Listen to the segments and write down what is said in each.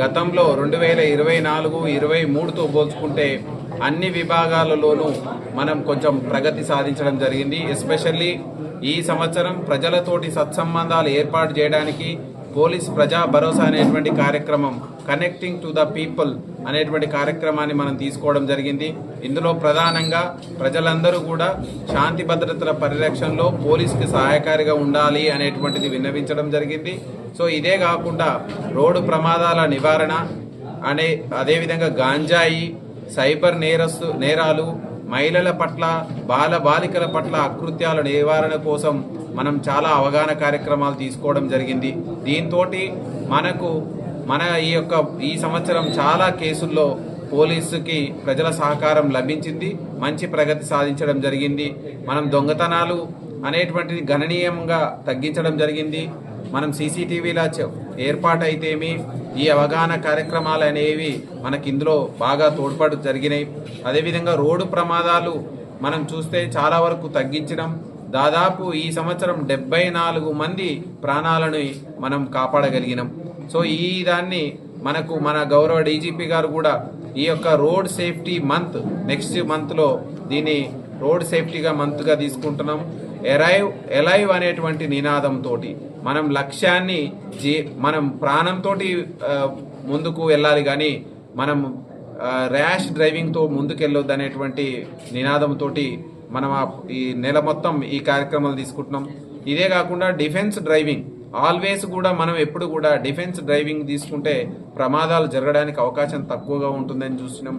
గతంలో రెండు వేల ఇరవై నాలుగు ఇరవై మూడుతో పోల్చుకుంటే అన్ని విభాగాలలోనూ మనం కొంచెం ప్రగతి సాధించడం జరిగింది. ఎస్పెషల్లీ ఈ సంవత్సరం ప్రజలతోటి సత్సంబంధాలు ఏర్పాటు చేయడానికి పోలీస్ ప్రజా భరోసా అనేటువంటి కార్యక్రమం కనెక్టింగ్ టు ద పీపుల్ అనేటువంటి కార్యక్రమాన్ని మనం తీసుకోవడం జరిగింది. ఇందులో ప్రధానంగా ప్రజలందరూ కూడా శాంతి భద్రతల పరిరక్షణలో పోలీస్కి సహాయకారిగా ఉండాలి అనేటువంటిది విన్నవించడం జరిగింది. సో ఇదే కాకుండా రోడ్డు ప్రమాదాల నివారణ అనే అదేవిధంగా గాంజాయి సైబర్ నేరస్తు నేరాలు మహిళల పట్ల బాల బాలికల పట్ల అకృత్యాల నివారణ కోసం మనం చాలా అవగాహన కార్యక్రమాలు తీసుకోవడం జరిగింది. దీంతో మనకు మన ఈ యొక్క ఈ సంవత్సరం చాలా కేసుల్లో పోలీసుకి ప్రజల సహకారం లభించింది మంచి ప్రగతి సాధించడం జరిగింది. మనం దొంగతనాలు అనేటువంటిది గణనీయంగా తగ్గించడం జరిగింది. మనం సీసీటీవీల ఏర్పాటైతేమి ఈ అవగాహన కార్యక్రమాలు అనేవి మనకి ఇందులో బాగా తోడ్పాటు జరిగినాయి. అదేవిధంగా రోడ్డు ప్రమాదాలు మనం చూస్తే చాలా వరకు తగ్గించడం దాదాపు ఈ సంవత్సరం డెబ్బై నాలుగు మంది ప్రాణాలను మనం కాపాడగలిగినాం. సో ఈ దాన్ని మనకు మన గౌరవ డీజీపీ గారు కూడా ఈ యొక్క రోడ్ సేఫ్టీ మంత్ నెక్స్ట్ మంత్లో దీన్ని రోడ్ సేఫ్టీగా మంత్గా తీసుకుంటున్నాం. ఎరైవ్ ఎలైవ్ అనేటువంటి నినాదంతో మనం లక్ష్యాన్ని జీ మనం ప్రాణంతో ముందుకు వెళ్ళాలి కానీ మనం ర్యాష్ డ్రైవింగ్తో ముందుకెళ్ళొద్దు అనేటువంటి నినాదంతో మనం ఈ నెల మొత్తం ఈ కార్యక్రమాలు తీసుకుంటున్నాం. ఇదే కాకుండా డిఫెన్స్ డ్రైవింగ్. ఆల్వేస్ కూడా మనం ఎప్పుడు కూడా డిఫెన్స్ డ్రైవింగ్ తీసుకుంటే ప్రమాదాలు జరగడానికి అవకాశం తక్కువగా ఉంటుందని చూసినాం.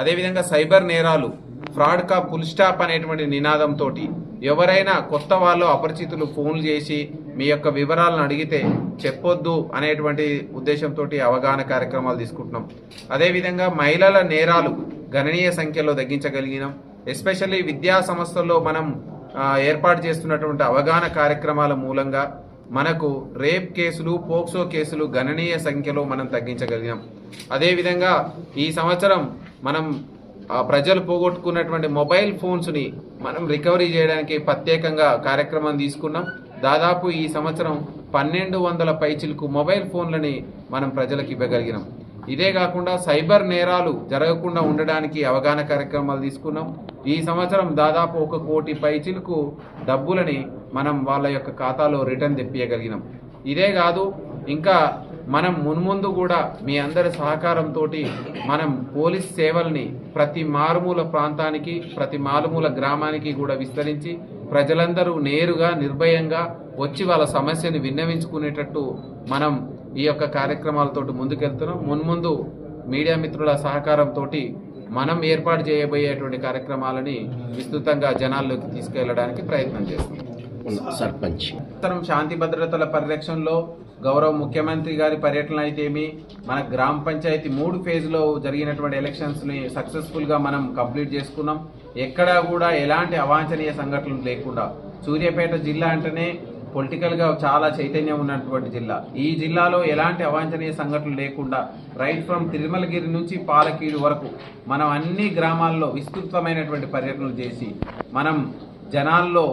అదేవిధంగా సైబర్ నేరాలు ఫ్రాడ్ కా ఫుల్ స్టాప్ అనేటువంటి నినాదంతో ఎవరైనా కొత్త వాళ్ళు అపరిచితులు ఫోన్లు చేసి మీ యొక్క వివరాలను అడిగితే చెప్పొద్దు అనేటువంటి ఉద్దేశంతో అవగాహన కార్యక్రమాలు తీసుకుంటున్నాం. అదేవిధంగా మహిళల నేరాలు గణనీయ సంఖ్యలో తగ్గించగలిగినాం. ఎస్పెషల్లీ విద్యా సంస్థల్లో మనం ఏర్పాటు చేస్తున్నటువంటి అవగాహన కార్యక్రమాల మూలంగా మనకు రేప్ కేసులు పోక్సో కేసులు గణనీయ సంఖ్యలో మనం తగ్గించగలిగాం అదేవిధంగా ఈ సంవత్సరం మనం ప్రజలు పోగొట్టుకున్నటువంటి మొబైల్ ఫోన్స్ని మనం రికవరీ చేయడానికి ప్రత్యేకంగా కార్యక్రమం తీసుకున్నాం. దాదాపు ఈ సంవత్సరం పన్నెండు వందల పైచిలకు మొబైల్ ఫోన్లని మనం ప్రజలకు ఇవ్వగలిగినాం. ఇదే కాకుండా సైబర్ నేరాలు జరగకుండా ఉండడానికి అవగాహన కార్యక్రమాలు తీసుకున్నాం. ఈ సంవత్సరం దాదాపు ఒక కోటి పైచిలకు డబ్బులని మనం వాళ్ళ యొక్క ఖాతాలో రిటర్న్ తెప్పియగలిగినాం. ఇదే కాదు ఇంకా మనం మున్ముందు కూడా మీ అందరి సహకారంతో మనం పోలీస్ సేవల్ని ప్రతి మారుమూల ప్రాంతానికి ప్రతి మారుమూల గ్రామానికి కూడా విస్తరించి ప్రజలందరూ నేరుగా నిర్భయంగా వచ్చి వాళ్ళ సమస్యను విన్నవించుకునేటట్టు మనం ఈ యొక్క కార్యక్రమాలతో ముందుకెళ్తున్నాం. మున్ముందు మీడియా మిత్రుల సహకారంతో మనం ఏర్పాటు చేయబోయేటువంటి కార్యక్రమాలని విస్తృతంగా జనాల్లోకి తీసుకెళ్ళడానికి ప్రయత్నం చేస్తున్నాం. ఉన్న సర్పంచ్. ఉత్తరం శాంతి భద్రతల పరిరక్షణలో గౌరవ ముఖ్యమంత్రి గారి పర్యటన అయితేమి మన గ్రామ పంచాయతీ మూడు ఫేజ్లో జరిగినటువంటి ఎలక్షన్స్ని సక్సెస్ఫుల్గా మనం కంప్లీట్ చేసుకున్నాం. ఎక్కడా కూడా ఎలాంటి అవాంఛనీయ సంఘటనలు లేకుండా. సూర్యాపేట జిల్లా అంటేనే పొలిటికల్గా చాలా చైతన్యం ఉన్నటువంటి జిల్లా. ఈ జిల్లాలో ఎలాంటి అవాంఛనీయ సంఘటనలు లేకుండా రైట్ ఫ్రమ్ తిరుమలగిరి నుంచి పాలకీడు వరకు మనం అన్ని గ్రామాల్లో విస్తృతమైనటువంటి పర్యటనలు చేసి మనం జనాల్లో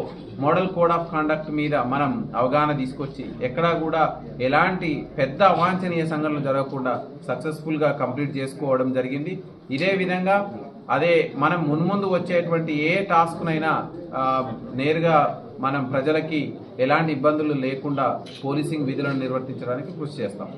మోడల్ కోడ్ ఆఫ్ కండక్ట్ మీద మనం అవగాహన తీసుకొచ్చి ఎక్కడా కూడా ఎలాంటి పెద్ద అవాంఛనీయ సంఘటనలు జరగకుండా సక్సెస్ఫుల్గా కంప్లీట్ చేసుకోవడం జరిగింది. ఇదే విధంగా అదే మనం మున్ముందు వచ్చేటువంటి ఏ టాస్క్నైనా నేరుగా మనం ప్రజలకి ఎలాంటి ఇబ్బందులు లేకుండా పోలీసింగ్ విధులను నిర్వర్తించడానికి కృషి చేస్తాం.